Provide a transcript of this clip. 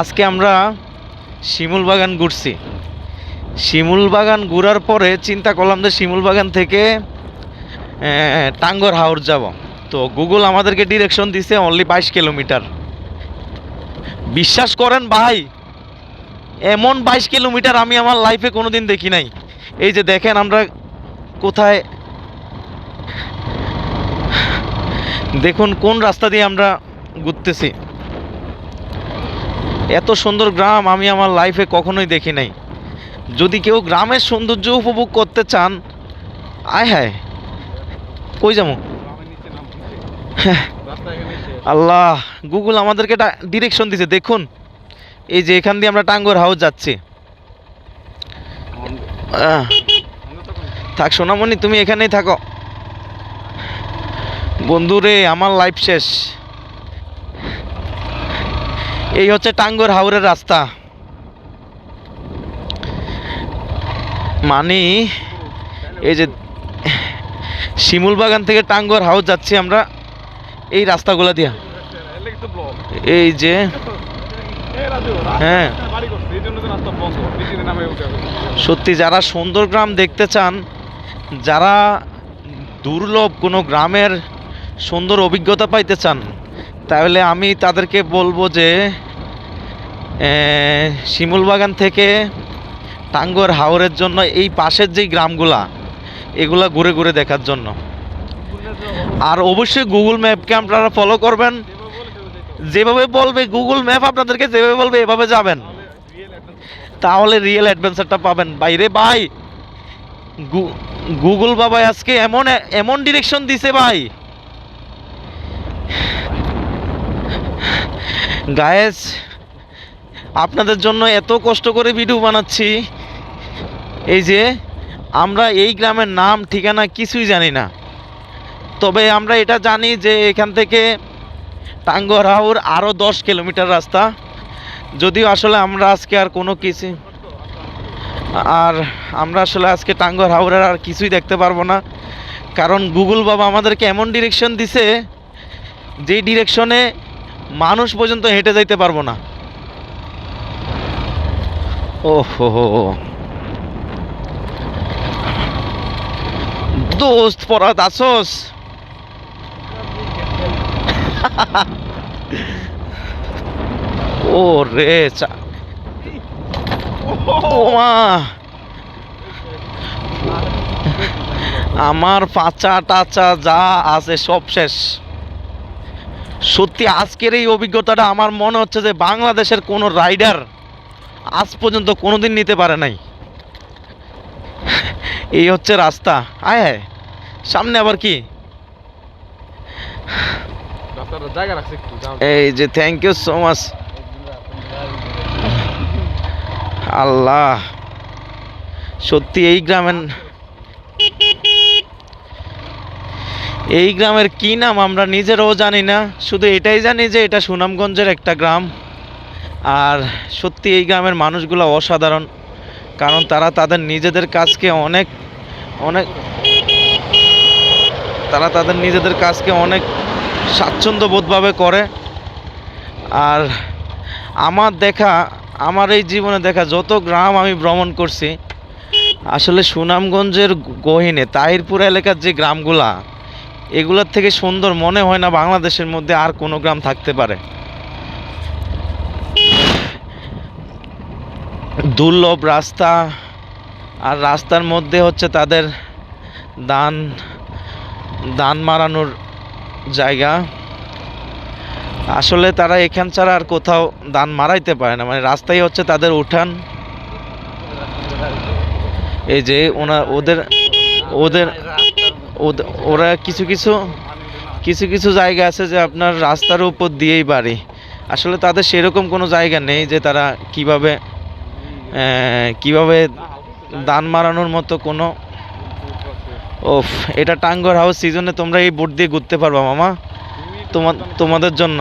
আজকে আমরা শিমুল বাগান ঘুরছি। শিমুল বাগান ঘুরার পরে চিন্তা করলাম যে শিমুল বাগান থেকে টাঙ্গর হাওর যাব। তো গুগল আমাদেরকে ডিরেকশন দিছে অনলি বাইশ কিলোমিটার। বিশ্বাস করেন ভাই, এমন বাইশ কিলোমিটার আমি আমার লাইফে কোনোদিন দেখি নাই। এই যে দেখেন আমরা কোথায়, দেখুন কোন রাস্তা দিয়ে আমরা ঘুরতেছি। এত সুন্দর গ্রাম আমি আমার লাইফে কখনোই দেখি নাই। যদি কেউ গ্রামের সৌন্দর্য উপভোগ করতে চান, আয় হায়, কই যাব? আল্লাহ গুগল আমাদেরকে ডিরেকশন দিছে, দেখুন। এই যে এখান দিয়ে আমরা টাঙ্গর হাউস যাচ্ছি। থাক সোনামণি, তুমি এখানেই থাকো। বন্ধুরে, আমার লাইফ শেষ। এই হচ্ছে টাঙ্গর হাওরের রাস্তা। মানে এই যে শিমুল বাগান থেকে টাঙ্গর হাউস যাচ্ছি আমরা, এই রাস্তাগুলো দিয়া। এই যে হ্যাঁ। সত্যি যারা সুন্দর গ্রাম দেখতে চান, যারা দুর্লভ কোনো গ্রামের সুন্দর অভিজ্ঞতা পাইতে চান তাহলে আমি তাদেরকে বলব যে শিমুল বাগান থেকে টাঙ্গর হাওরের জন্য এই পাশের যেই গ্রামগুলা, এগুলা ঘুরে ঘুরে দেখার জন্য। আর অবশ্যই গুগল ম্যাপকে আপনারা ফলো করবেন। যেভাবে বলবে গুগল ম্যাপ আপনাদেরকে যেভাবে বলবে এভাবে যাবেন। তাহলে রিয়েল অ্যাডভেঞ্চারটা পাবেন। বাইরে ভাই গুগল বাবা আজকে এমন এমন ডিরেকশন দিছে ভাই। গায়েস আপনাদের জন্য এত কষ্ট করে ভিডিও বানাচ্ছি। এই যে, আমরা এই গ্রামের নাম, ঠিকানা কিছুই জানি না। তবে আমরা এটা জানি যে এখান থেকে টাঙ্গর হাওর আরও দশ কিলোমিটার রাস্তা। যদিও আসলে আমরা আজকে আর কোনো কিছু আর আমরা আসলে আজকে টাঙ্গর হাওরের আর কিছুই দেখতে পারব না। কারণ গুগল বাবা আমাদেরকে এমন ডিরেকশন দিছে, যেই ডিরেকশনে মানুষ পর্যন্ত হেঁটে যাইতে পারব না। ও হো। দোস্ত পরাত আসোস ও রে চা আমার পাচা টাচা যা আছে সব শেষ। সত্যি আজকের এই অভিজ্ঞতাটা আমার মনে হচ্ছে যে বাংলাদেশের কোনো রাইডার আজ পর্যন্ত কোনো দিন নিতে পারে নাই। এই হচ্ছে রাস্তা। আয় হ্যাঁ সামনে আবার কি? এই যে thank you so much Allah. সত্যি এই গ্রামের এই গ্রামের কি নাম আমরা নিজেরাও জানি না। শুধু এটাই জানি যে এটা সুনামগঞ্জের একটা গ্রাম। আর সত্যি এই গ্রামের মানুষগুলো অসাধারণ। কারণ তারা তাদের নিজেদের কাজকে অনেক অনেক, তারা তাদের নিজেদের কাজকে অনেক স্বাচ্ছন্দ্য বোধভাবে করে। আর আমার দেখা, আমার এই জীবনে দেখা যত গ্রাম আমি ভ্রমণ করছি, আসলে সুনামগঞ্জের গহিনে, তাহিরপুর এলাকার যে গ্রামগুলা এগুলোর থেকে সুন্দর মনে হয় না বাংলাদেশের মধ্যে আর কোনো গ্রাম থাকতে পারে। দুর্লভ রাস্তা, আর রাস্তার মধ্যে হচ্ছে তাদের দান দান মারানোর জায়গা। আসলে তারা এখান ছাড়া আর কোথাও দান মারাইতে পারে না মানে রাস্তাই হচ্ছে তাদের উঠান। এই যে ওনা, ওদের ওদের ওদ- ওরা কিছু কিছু কিছু কিছু জায়গা আছে যে আপনার রাস্তার উপর দিয়েই বাড়ি। আসলে তাদের সেরকম কোনো জায়গা নেই যে তারা কীভাবে কীভাবে দান মারানোর মতো কোনো, ওফ, এটা টাঙ্গর হাউস সিজনে তোমরা এই বোট দিয়ে ঘুরতে পারবা মামা। তোমাদের জন্য।